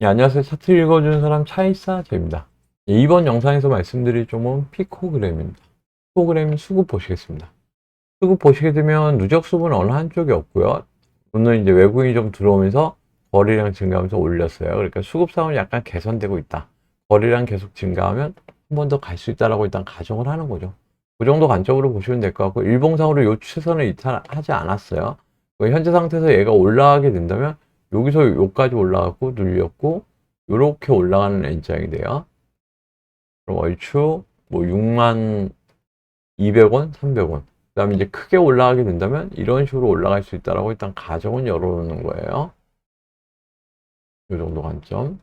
예, 안녕하세요. 차트 읽어주는 사람 차이사 제입니다. 예, 이번 영상에서 말씀드릴 종목은 피코그램입니다. 피코그램 수급 보시겠습니다. 수급 보시게 되면 누적 수급은 어느 한쪽이 없고요. 오늘 이제 외국인이 좀 들어오면서 거래량 증가하면서 올렸어요. 그러니까 수급 상황이 약간 개선되고 있다. 거래량 계속 증가하면 한 번 더 갈 수 있다라고 일단 가정을 하는 거죠. 그 정도 관점으로 보시면 될 것 같고 일봉상으로 요 추세선을 이탈하지 않았어요. 그 현재 상태에서 얘가 올라가게 된다면 여기서 여기까지 올라가고 눌렸고 요렇게 올라가는 N자형이 돼요. 그럼 얼추 뭐 6만 200원, 300원. 그 다음에 이제 크게 올라가게 된다면 이런 식으로 올라갈 수 있다라고 일단 가정은 열어놓는 거예요. 요 정도 관점.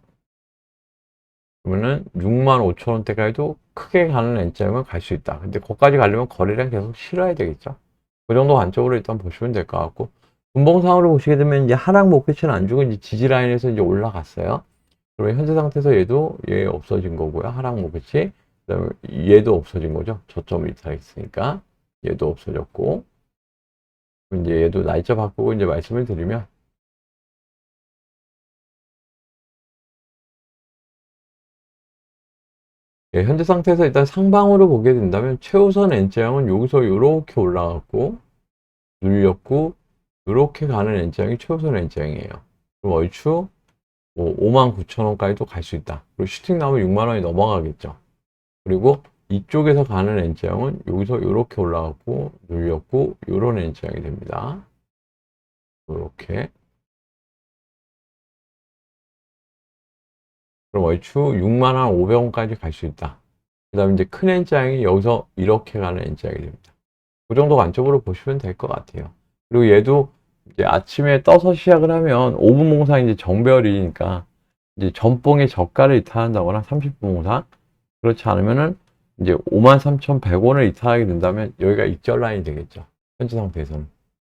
그러면은 6만 5천 원대까지도 크게 가는 N자형을 갈수 있다. 근데 거기까지 가려면 거래량 계속 실어야 되겠죠. 그 정도 관점으로 일단 보시면 될 것 같고 분봉상으로 보시게 되면 이제 하락 목표치는 안 주고 이제 지지 라인에서 이제 올라갔어요. 그러면 현재 상태에서 얘도 얘 없어진 거고요. 하락 목표치. 그다음에 얘도 없어진 거죠. 저점을 이탈했으니까 얘도 없어졌고 이제 얘도 날짜 바꾸고 이제 말씀을 드리면 예, 현재 상태에서 일단 상방으로 보게 된다면 최우선 N자형은 여기서 이렇게 올라갔고 눌렸고 이렇게 가는 N자형이 최우선 N자형이에요. 그럼 얼추 뭐 5만 9천 원까지도 갈 수 있다. 그리고 슈팅 나오면 6만 원이 넘어가겠죠. 그리고 이쪽에서 가는 N자형은 여기서 이렇게 올라갔고 눌렸고 이런 N자형이 됩니다. 이렇게 그럼 얼추 6만 한 500원까지 갈 수 있다. 그 다음에 이제 큰 N자형이 여기서 이렇게 가는 N자형이 됩니다. 그 정도 관점으로 보시면 될 것 같아요. 그리고 얘도 이제 아침에 떠서 시작을 하면 5분 봉상 이제 정별이니까 이제 전봉의 저가를 이탈한다거나 30분 봉상 그렇지 않으면은 이제 53,100원을 이탈하게 된다면 여기가 익절 라인이 되겠죠. 현재 상태에서는.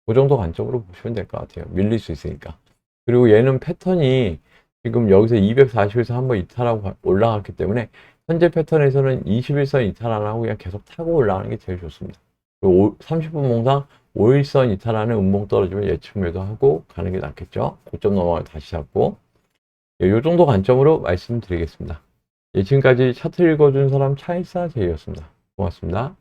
그 정도 관점으로 보시면 될 것 같아요. 밀릴 수 있으니까. 그리고 얘는 패턴이 지금 여기서 240에서 한번 이탈하고 가- 올라갔기 때문에 현재 패턴에서는 21선 이탈 안 하고 그냥 계속 타고 올라가는 게 제일 좋습니다. 그리고 30분 봉상 5일선 이탈하는 음봉 떨어지면 예측 매도하고 가는 게 낫겠죠. 고점 넘어가 다시 잡고 예, 요 정도 관점으로 말씀드리겠습니다. 예, 지금까지 차트 읽어준 사람 차이사 제이였습니다. 고맙습니다.